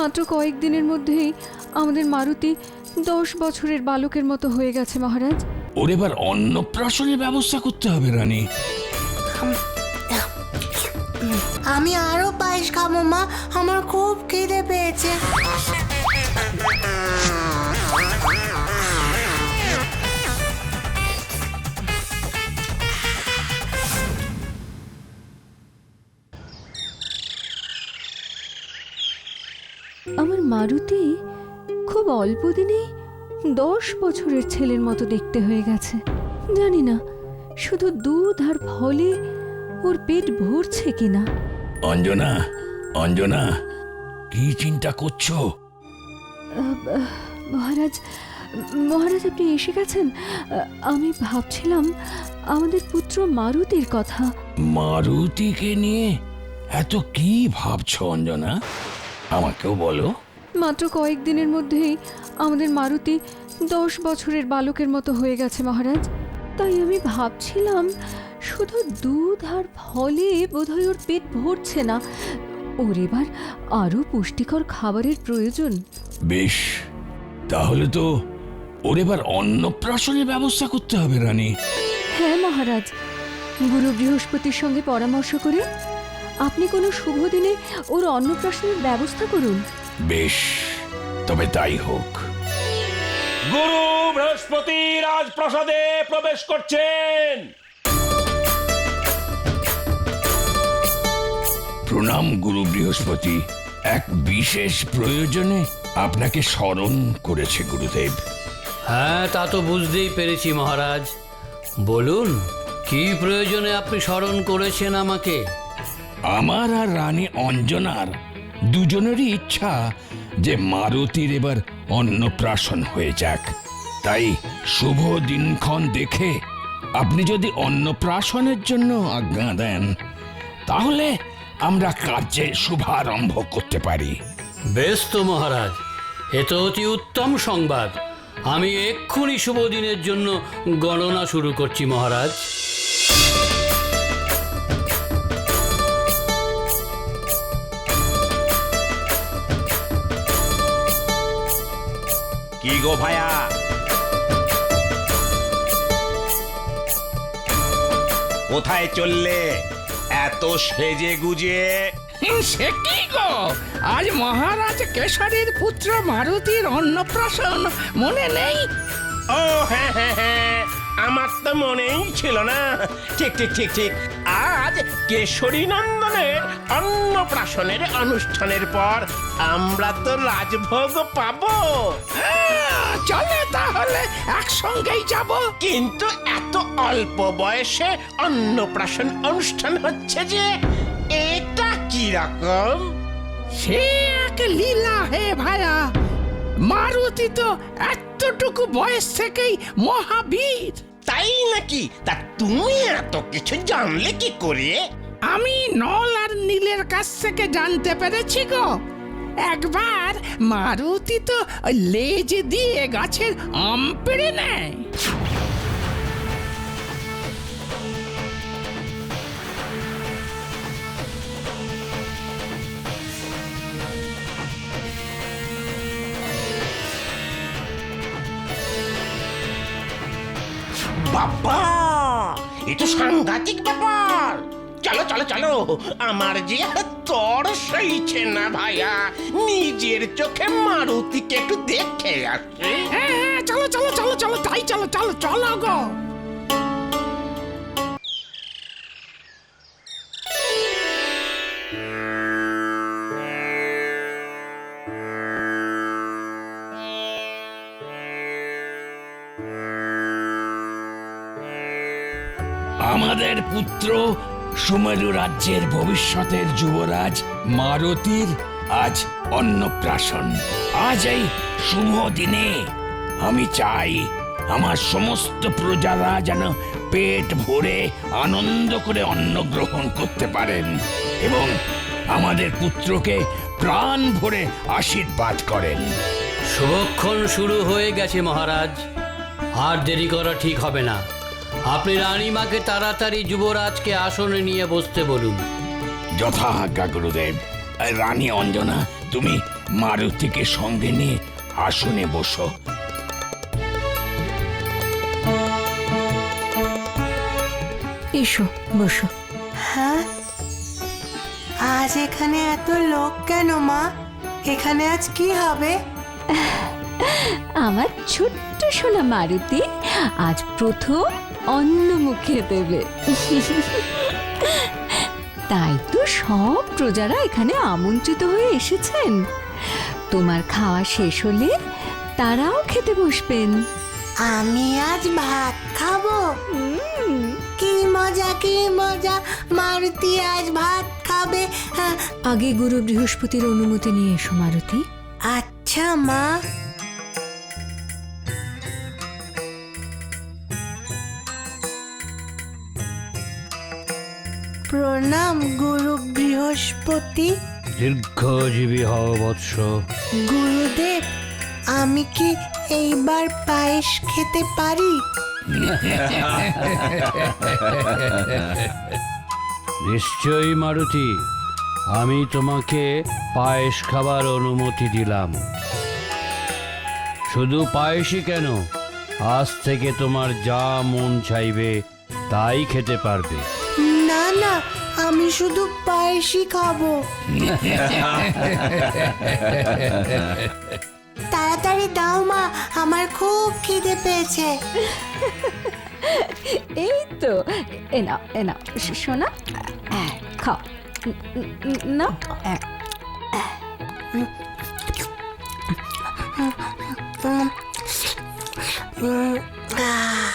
মাত্র কয়েকদিনের মধ্যেই আমাদের মারুতি দশ বছরের বালকের মতো হয়ে গেছে মহারাজ। ওর এবার অন্নপ্রাশনের ব্যবস্থা করতে হবে রানী। আমি আরও পায়েস খাব মা। আমার খুব খিদে পেয়েছে। মারুতি খুব অল্প দিনেই দশ বছরের ছেলের মতো দেখতে হয়ে গেছে। জানি না শুধু দুধ আর ফলে ওর পেট ভরছে কিনা। অঞ্জনা অঞ্জনা কি চিন্তা করছ? মহারাজ মহারাজ আপনি এসে গেছেন? আমি ভাবছিলাম আমাদের পুত্র মারুতির কথা। মারুতিকে নিয়ে এত কি ভাবছ অঞ্জনা? আমাকেও বলো। মাত্র কয়েকদিনের মধ্যেই আমাদের মারুতি দশ বছরের বালকের মতো হয়ে গেছে মহারাজ। তাই আমি ভাবছিলাম শুধু দুধ আর ফলে বোধহয় ওর পেট ভরছে না। ওর এবার আরও পুষ্টিকর খাবারের প্রয়োজন। বেশ তাহলে তো ওর এবার অন্নপ্রাশনের ব্যবস্থা করতে হবে রানী। হ্যাঁ মহারাজ। গুরু বৃহস্পতির সঙ্গে পরামর্শ করে আপনি কোনো শুভ দিনে ওর অন্নপ্রাশনের ব্যবস্থা করুন। বেশ তবে তাই হোক। গুরু বৃহস্পতি রাজপ্রাসাদে প্রবেশ করছেন। প্রণাম গুরু বৃহস্পতি। এক বিশেষ প্রয়োজনে আপনাকে স্মরণ করেছে গুরুদেব। হ্যাঁ তা তো বুঝতেই পেরেছি মহারাজ। বলুন কি প্রয়োজনে আপনি স্মরণ করেছেন আমাকে? আমার আর রানী অঞ্জনার দুজনেরই ইচ্ছা যে মারুতির এবার অন্নপ্রাশন হয়ে যাক। তাই শুভ দিনক্ষণ দেখে আপনি যদি অন্নপ্রাশনের জন্য আজ্ঞা দেন, তাহলে আমরা কার্যে শুভারম্ভ করতে পারি। বেশ তো মহারাজ, এ তো অতি উত্তম সংবাদ। আমি এক্ষুনি শুভ দিনের জন্য গণনা শুরু করছি মহারাজ। কি গো ভায়া? কোথায় চললে এত সেজে গুজে? সে কি গো? আজ মহারাজ কেশরীর পুত্র মারুতির অন্নপ্রাশন মনে নেই? ও হ্যাঁ হ্যাঁ হ্যাঁ। আমার তো মনেই ছিল না। ঠিক ঠিক ঠিক ঠিক। আজ কেশরী নন্দনের অন্নপ্রাশনের অনুষ্ঠানের পর আমরা তো রাজভোগ পাবো। চলে তাহলে একসঙ্গেই যাব। কিন্তু এত অল্প বয়সে অন্নপ্রাশন অনুষ্ঠান হচ্ছে যে এটা কি রকম? সে এক লীলা হে ভায়া। মারুতি তো এতটুকু বয়স থেকেই মহাবীর। তাই নাকি? তা তুমি এত কিছু জানলে কি করে? আমি নল আর নীলের কাছ থেকে জানতে পেরেছি গো। একবার মারুতি তো লেজ দিয়ে গাছের আম পেড়ে নেয়। বাবা, এ তো সাংঘাতিক ব্যাপার। চলো চলো চলো, আমার যে তর সইছে না ভাইয়া নিজের চোখে মারুতিকে একটু দেখে আসছে হ্যাঁ হ্যাঁ চলো চলো চলো চলো, তাই চলো চলো চলো গো। আমাদের পুত্র সুমেরু রাজ্যের ভবিষ্যতের যুবরাজ মারুতির আজ অন্নপ্রাশন। আজ এই শুভ দিনে আমি চাই আমার সমস্ত প্রজারা যেন পেট ভরে আনন্দ করে অন্ন গ্রহণ করতে পারেন এবং আমাদের পুত্রকে প্রাণ ভরে আশীর্বাদ করেন। শুভক্ষণ শুরু হয়ে গেছে মহারাজ। আর দেরি করা ঠিক হবে না। আপনি রানীমাকে তাড়াতাড়ি যুবরাজকে আসনে নিয়ে বসতে বলুন। যথা আজ্ঞা গুরুদেব রানী অঞ্জনা তুমি মারুতিকে সঙ্গে নিয়ে আসনে বসো। এসো বসো। হ্যাঁ? আজ এখানে এত লোক কেন মা? এখানে আজ কি হবে? আমার ছোট্ট সোনা মারুতি আজ প্রথম অন্ন মুখে দেবে। তাই তো সব প্রজারা এখানে আমন্ত্রিত হয়ে এসেছেন। তোমার খাওয়া শেষ হলে তারাও খেতে বসবেন। আমি আজ ভাত খাব। কি মজা কি মজা। মারুতি আজ ভাত খাবে। আগে গুরু বৃহস্পতির অনুমতি নিয়ে এসো মারুতি। আচ্ছা মা। প্রণাম গুরু বৃহস্পতি। দীর্ঘজীবী হও বৎস গুরুদেব আমি কি এইবার পায়েস খেতে পারি? নিশ্চয়ই মারুতি। আমি তোমাকে পায়েস খাবার অনুমতি দিলাম। শুধু পায়েসই কেন? আজ থেকে তোমার যা মন চাইবে তাই খেতে পারবে। না না আমি শুধু পায়েসই খাব। তাড়াতাড়ি দাও মা আমার খুব খিদে পেয়েছে। এই তো এ নাও এ নাও স- সোনা খাও। উম, আহ,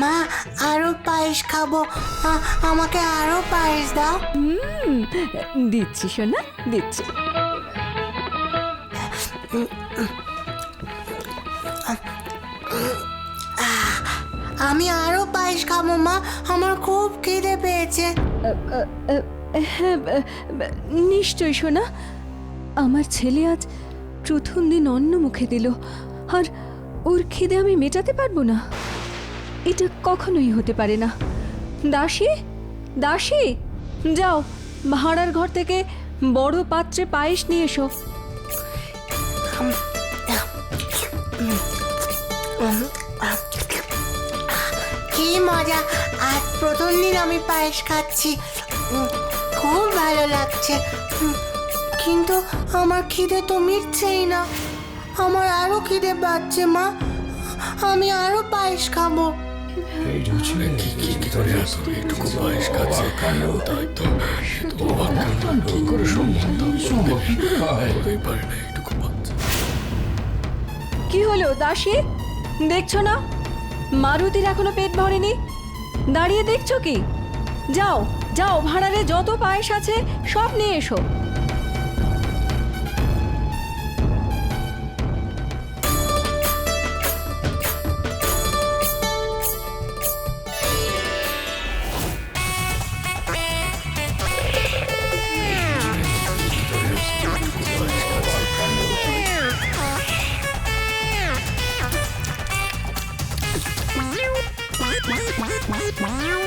মা আরও পায়েস খাব। আ- আমাকে আরও পায়েস দাও। হুম, দিচ্ছি সোনা দিচ্ছি। আমি আরও পায়েস খাব মা। আমার খুব খিদে পেয়েছে। হ্যাঁ ব- ব- নিশ্চয়ই সোনা। আমার ছেলে আজ প্রথম দিন অন্ন মুখে দিল। আর ওর খিদে আমি মেটাতে পারব না। এটা কখনোই হতে পারে না। দাসী? দাসী? যাও, ভাড়ার ঘর থেকে বড় পাত্রে পায়েস নিয়ে এসো। কি মজা, আজ প্রথম দিন আমি পায়েস খাচ্ছি। খুব ভালো লাগছে। কিন্তু আমার খিদে তো মিটছেই না। আমার আরও খিদে পাচ্ছে, মা। আমি আরও পায়েস খাব। কি হলো, দাসী? দেখছ না? মারুতির এখনও পেট ভরেনি? দাঁড়িয়ে দেখছ কি? যাও যাও, ভাড়ারে যত পায়েস আছে সব নিয়ে এসো। Meow.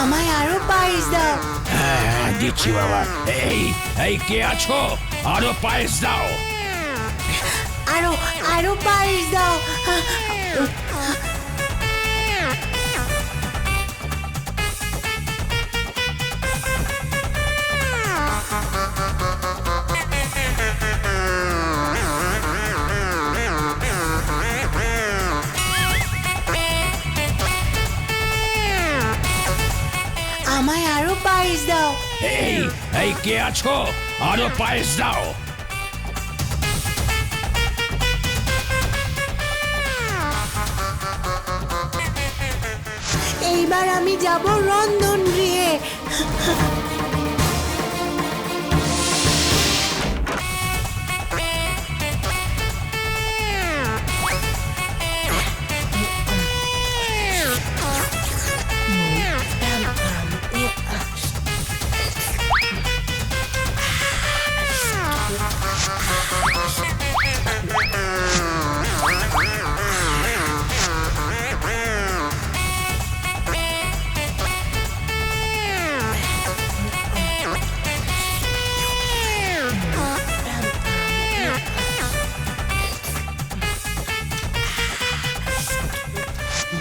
আমায় আরও পায়েস দাও। হ্যাঁ হ্যাঁ দিচ্ছি বাবা। এই এই কে আছো? আরও পায়েস দাও। আরও আরও পায়েস দাও। আমায় আরও পায়েস দাও। এই এই কে আছো? আরও পায়েস দাও। এইবার আমি যাব রন্ধন গৃহে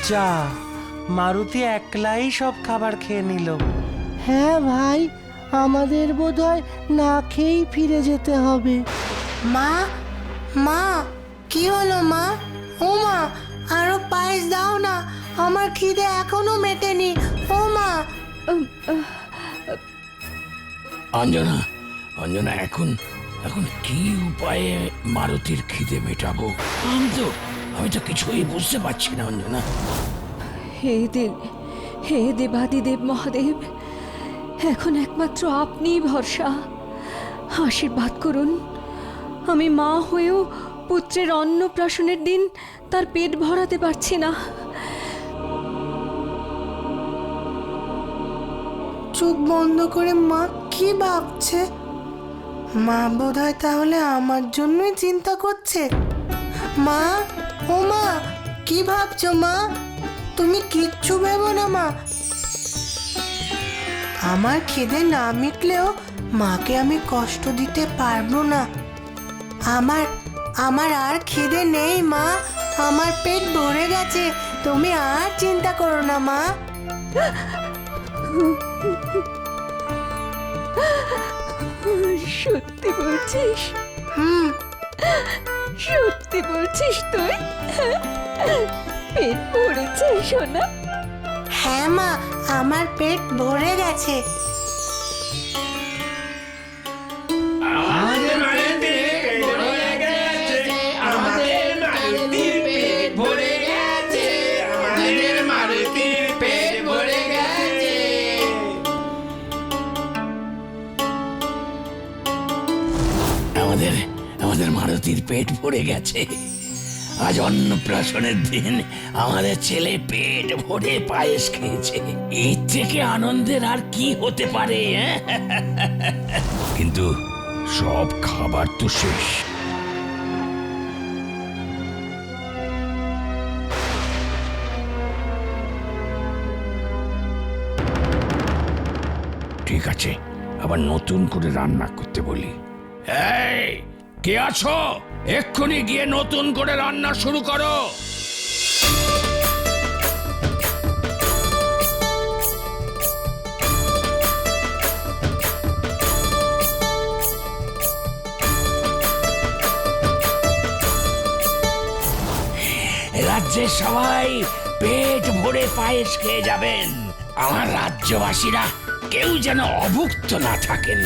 যা মারুতি একলাই সব খাবার খেয়ে নিল। হ্যাঁ ভাই আমাদের বোধহয় না খেয়েই ফিরে যেতে হবে। মা মা কি হলো মা? ও মা আরও পায়েস দাও না আমার খিদে এখনও মেটেনি। ও মা। অঞ্জনা অঞ্জনা এখন এখন কি উপায়ে মারুতির খিদে মেটাবো? আমি তো আমি তো কিছুই বুঝতে পারছি না অঞ্জনা। হে দেব হে দেবাদিদেব মহাদেব এখন একমাত্র আপনিই ভরসা। আশীর্বাদ করুন। আমি মা হয়েও পুত্রের অন্নপ্রাশনের দিন তার পেট ভরাতে পারছি না। চোখ বন্ধ করে মা কি ভাবছে? মা বোধহয় তাহলে আমার জন্যই চিন্তা করছে। মা ও মা কি ভাবছ মা? তুমি কিচ্ছু ভেবো না মা। আমার খিদে না মিটলেও মাকে আমি কষ্ট দিতে পারব না। আমার আমার আর খিদে নেই মা। আমার পেট ভরে গেছে। তুমি আর চিন্তা করো না মা। সত্যি বলছিস? হুম। সত্যি বলছিস তুই? পেট ভরেছে সোনা। হ্যাঁ মা আমার পেট ভরে গেছে। আমাদের পেট ভরে গেছে। আজ অন্নপ্রাশনের দিন আমাদের ছেলে পেট ভরে পায়েস খেয়েছে। এর থেকে আনন্দের আর কি হতে পারে হ্যাঁ? কিন্তু সব খাবার তো শেষ। ঠিক আছে আবার নতুন করে রান্না করতে বলি। এই কে আছো? এক্ষুনি গিয়ে নতুন করে রান্না শুরু করো। রাজ্যের সবাই পেট ভরে পায়েস খেয়ে যাবেন। আমার রাজ্যবাসীরা কেউ যেন অভুক্ত না থাকেন।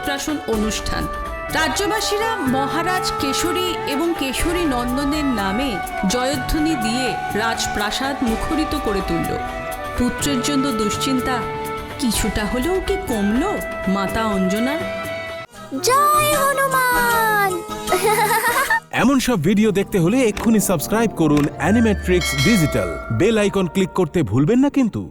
অন্নপ্রাশন অনুষ্ঠান। রাজ্যবাসীরা মহারাজ কেশরী এবং কেশরী নন্দনের নামে জয়ধ্বনি দিয়ে রাজপ্রাসাদ মুখরিত করে তুলল। পুত্রের জন্য দুশ্চিন্তা কিছুটা হলেও কি কমলো মাতা অঞ্জনার? জয় হনুমান! এমন সব ভিডিও দেখতে হলে এক্ষুনি সাবস্ক্রাইব করুন Animetrix digital bell icon click করতে ভুলবেন না কিন্তু।